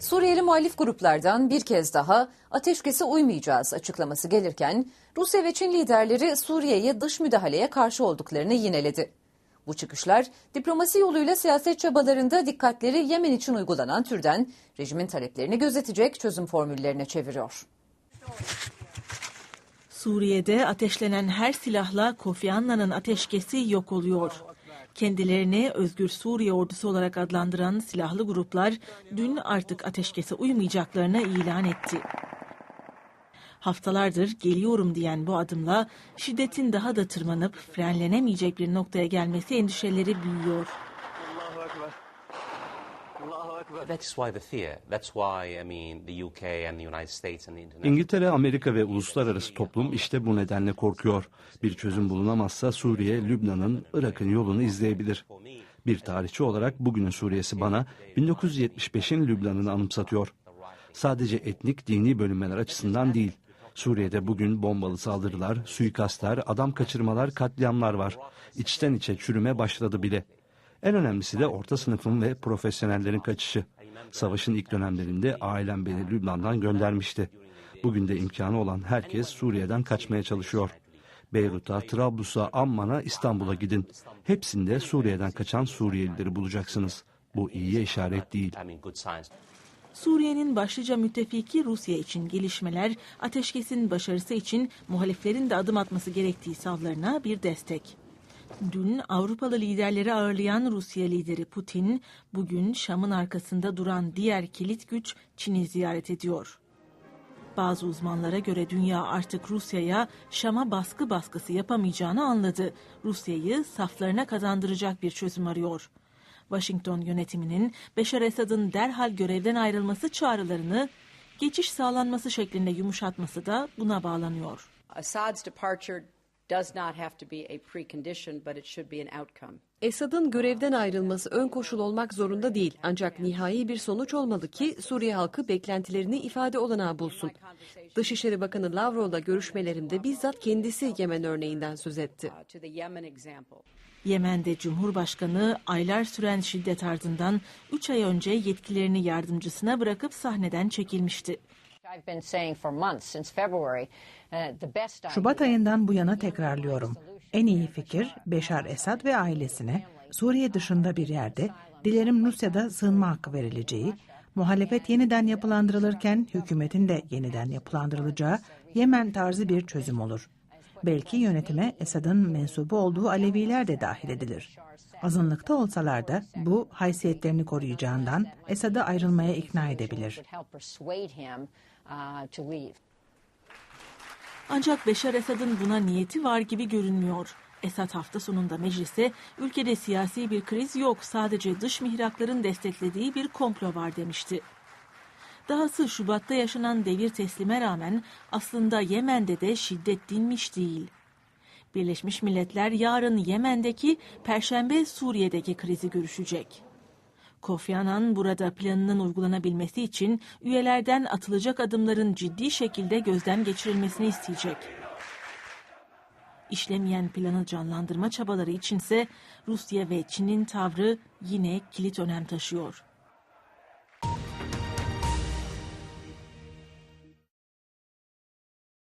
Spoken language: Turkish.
Suriyeli muhalif gruplardan bir kez daha ateşkese uymayacağız açıklaması gelirken Rusya ve Çin liderleri Suriye'ye dış müdahaleye karşı olduklarını yineledi. Bu çıkışlar diplomasi yoluyla siyaset çabalarında dikkatleri Yemen için uygulanan türden rejimin taleplerini gözetecek çözüm formüllerine çeviriyor. Suriye'de ateşlenen her silahla Kofi Annan'ın ateşkesi yok oluyor. Kendilerini Özgür Suriye Ordusu olarak adlandıran silahlı gruplar dün artık ateşkese uymayacaklarını ilan etti. Haftalardır geliyorum diyen bu adımla şiddetin daha da tırmanıp frenlenemeyecek bir noktaya gelmesi endişeleri büyüyor. İngiltere, Amerika ve uluslararası toplum işte bu nedenle korkuyor. Bir çözüm bulunamazsa Suriye, Lübnan'ın, Irak'ın yolunu izleyebilir. Bir tarihçi olarak bugünün Suriye'si bana 1975'in Lübnan'ını anımsatıyor. Sadece etnik, dini bölünmeler açısından değil. Suriye'de bugün bombalı saldırılar, suikastlar, adam kaçırmalar, katliamlar var. İçten içe çürüme başladı bile. En önemlisi de orta sınıfın ve profesyonellerin kaçışı. Savaşın ilk dönemlerinde ailem beni Lübnan'dan göndermişti. Bugün de imkanı olan herkes Suriye'den kaçmaya çalışıyor. Beyrut'a, Trablus'a, Amman'a, İstanbul'a gidin. Hepsinde Suriye'den kaçan Suriyelileri bulacaksınız. Bu iyiye işaret değil. Suriye'nin başlıca müttefiki Rusya için gelişmeler, ateşkesin başarısı için muhaliflerin de adım atması gerektiği savlarına bir destek. Dün Avrupalı liderleri ağırlayan Rusya lideri Putin, bugün Şam'ın arkasında duran diğer kilit güç Çin'i ziyaret ediyor. Bazı uzmanlara göre dünya artık Rusya'ya Şam'a baskı baskısı yapamayacağını anladı. Rusya'yı saflarına kazandıracak bir çözüm arıyor. Washington yönetiminin Beşar Esad'ın derhal görevden ayrılması çağrılarını geçiş sağlanması şeklinde yumuşatması da buna bağlanıyor. Assad's departure does not have to be a precondition, but it should be an outcome. Esad'ın görevden ayrılması ön koşul olmak zorunda değil. Ancak nihai bir sonuç olmalı ki Suriye halkı beklentilerini ifade olanağı bulsun. Dışişleri Bakanı Lavrov'la görüşmelerimde bizzat kendisi Yemen örneğinden söz etti. Uh, to the Yemen example. Yemen'de Cumhurbaşkanı aylar süren şiddet ardından 3 ay önce yetkilerini yardımcısına bırakıp sahneden çekilmişti. Şubat ayından bu yana tekrarlıyorum. En iyi fikir Beşar Esad ve ailesine Suriye dışında bir yerde dilerim Rusya'da sığınma hakkı verileceği, muhalefet yeniden yapılandırılırken hükümetin de yeniden yapılandırılacağı Yemen tarzı bir çözüm olur. Belki yönetime Esad'ın mensubu olduğu Aleviler de dahil edilir. Azınlıkta olsalar da bu haysiyetlerini koruyacağından Esad'ı ayrılmaya ikna edebilir. Ancak Beşar Esad'ın buna niyeti var gibi görünmüyor. Esad hafta sonunda meclise ülkede siyasi bir kriz yok sadece dış mihrakların desteklediği bir komplo var demişti. Dahası Şubat'ta yaşanan devir teslime rağmen aslında Yemen'de de şiddet dinmiş değil. Birleşmiş Milletler yarın Yemen'deki, Perşembe Suriye'deki krizi görüşecek. Kofi Annan burada planının uygulanabilmesi için üyelerden atılacak adımların ciddi şekilde gözden geçirilmesini isteyecek. İşlemeyen planı canlandırma çabaları içinse Rusya ve Çin'in tavrı yine kilit önem taşıyor.